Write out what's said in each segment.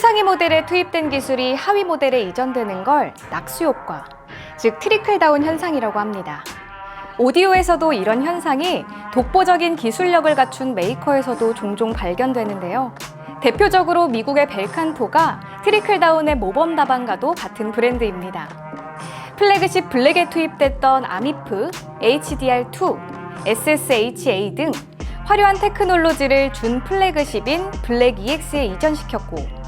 최상위 모델에 투입된 기술이 하위 모델에 이전되는 걸 낙수 효과, 즉 트리클 다운 현상이라고 합니다. 오디오에서도 이런 현상이 독보적인 기술력을 갖춘 메이커에서도 종종 발견되는데요. 대표적으로 미국의 벨칸토가 트리클 다운의 모범 다방과도 같은 브랜드입니다. 플래그십 블랙에 투입됐던 아미프, HDR2, SSHA 등 화려한 테크놀로지를 준 플래그십인 블랙 EX에 이전시켰고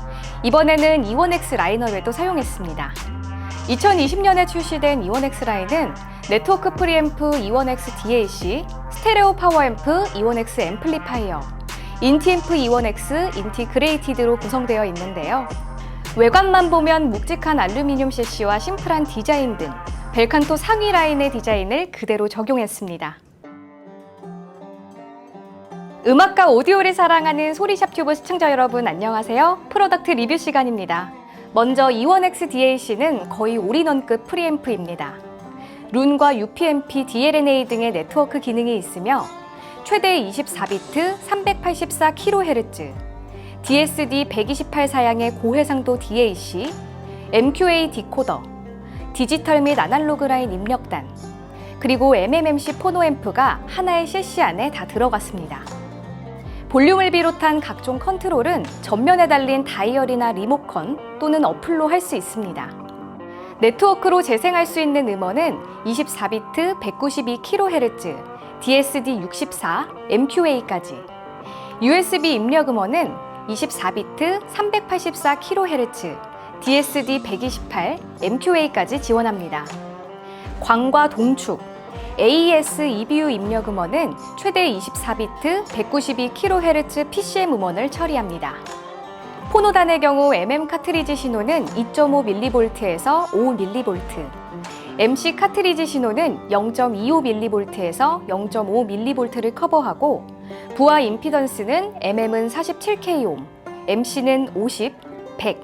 이번에는 E1X 라이너에도 사용했습니다. 2020년에 출시된 E1X 라인은 네트워크 프리앰프 E1X DAC, 스테레오 파워앰프 E1X 앰플리파이어, 인티앰프 E1X 인티그레이티드로 구성되어 있는데요. 외관만 보면 묵직한 알루미늄 셰시와 심플한 디자인 등 벨칸토 상위 라인의 디자인을 그대로 적용했습니다. 음악과 오디오를 사랑하는 소리샵 튜브 시청자 여러분 안녕하세요. 프로덕트 리뷰 시간입니다. 먼저 E1X DAC는 거의 올인원급 프리앰프입니다. 룬과 UPnP, DLNA 등의 네트워크 기능이 있으며 최대 24비트 384kHz, DSD 128 사양의 고해상도 DAC, MQA 디코더, 디지털 및 아날로그 라인 입력단, 그리고 MMMC 포노앰프가 하나의 셰시 안에 다 들어갔습니다. 볼륨을 비롯한 각종 컨트롤은 전면에 달린 다이얼이나 리모컨 또는 어플로 할 수 있습니다. 네트워크로 재생할 수 있는 음원은 24비트 192kHz, DSD 64, MQA까지. USB 입력 음원은 24비트 384kHz, DSD 128, MQA까지 지원합니다. 광과 동축, AES EBU 입력 음원은 최대 24비트 192kHz PCM 음원을 처리합니다. 포노단의 경우 MM 카트리지 신호는 2.5mV에서 5mV, MC 카트리지 신호는 0.25mV에서 0.5mV를 커버하고 부하 임피던스는 MM은 47kΩ, MC는 50, 100,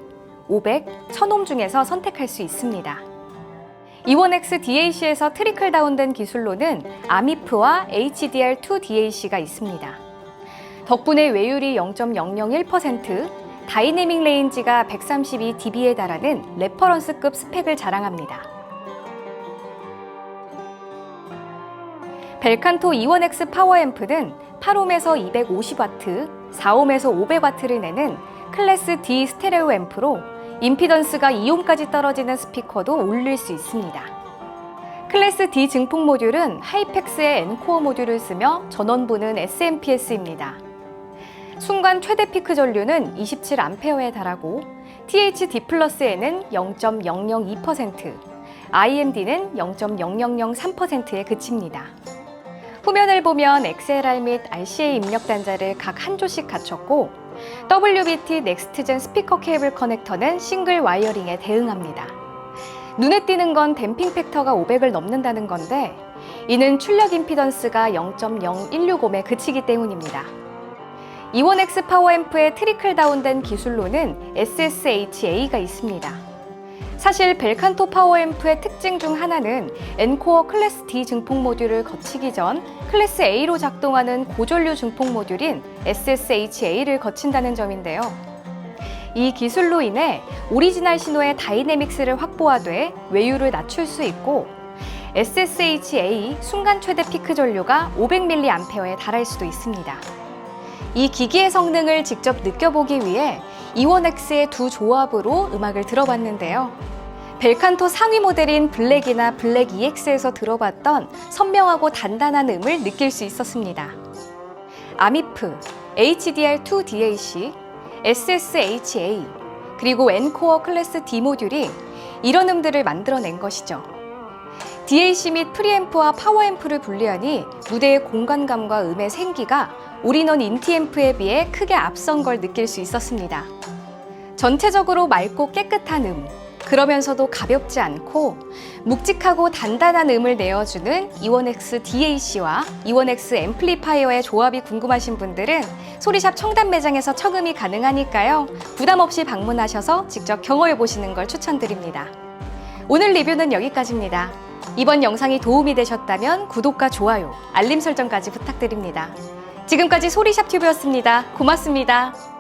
500, 1000옴 중에서 선택할 수 있습니다. E1X DAC에서 트리클 다운된 기술로는 아미프와 HDR2 DAC가 있습니다. 덕분에 외율이 0.001%, 다이내믹 레인지가 132dB에 달하는 레퍼런스급 스펙을 자랑합니다. 벨칸토 E1X 파워앰프는 8옴에서 250W, 4옴에서 500W를 내는 클래스 D 스테레오 앰프로 임피던스가 2옴까지 떨어지는 스피커도 올릴 수 있습니다. 클래스 D 증폭 모듈은 하이펙스의 엔코어 모듈을 쓰며 전원부는 SMPS입니다. 순간 최대 피크 전류는 27A에 달하고 THD 플러스에는 0.002%, IMD는 0.0003%에 그칩니다. 후면을 보면 XLR 및 RCA 입력 단자를 각 한 조씩 갖췄고 WBT 넥스트젠 스피커 케이블 커넥터는 싱글 와이어링에 대응합니다. 눈에 띄는 건 댐핑 팩터가 500을 넘는다는 건데 이는 출력 임피던스가 0.0165에 그치기 때문입니다. E1X 파워앰프의 트리클 다운된 기술로는 SSHA가 있습니다. 사실 벨칸토 파워앰프의 특징 중 하나는 엔코어 클래스 D 증폭 모듈을 거치기 전 클래스 A로 작동하는 고전류 증폭 모듈인 SSHA를 거친다는 점인데요. 이 기술로 인해 오리지널 신호의 다이내믹스를 확보하되 외유를 낮출 수 있고 SSHA 순간 최대 피크 전류가 500mA에 달할 수도 있습니다. 이 기기의 성능을 직접 느껴보기 위해 E1X의 두 조합으로 음악을 들어봤는데요. 벨칸토 상위 모델인 블랙이나 블랙 EX에서 들어봤던 선명하고 단단한 음을 느낄 수 있었습니다. 아미프, HDR2 DAC, SSHA, 그리고 엔코어 클래스 D 모듈이 이런 음들을 만들어낸 것이죠. DAC 및 프리앰프와 파워앰프를 분리하니 무대의 공간감과 음의 생기가 올인원 인티앰프에 비해 크게 앞선 걸 느낄 수 있었습니다. 전체적으로 맑고 깨끗한 음, 그러면서도 가볍지 않고 묵직하고 단단한 음을 내어주는 E1X DAC와 E1X 앰플리파이어의 조합이 궁금하신 분들은 소리샵 청담 매장에서 처금이 가능하니까요. 부담 없이 방문하셔서 직접 경험해 보시는 걸 추천드립니다. 오늘 리뷰는 여기까지입니다. 이번 영상이 도움이 되셨다면 구독과 좋아요, 알림 설정까지 부탁드립니다. 지금까지 소리샵 튜브였습니다. 고맙습니다.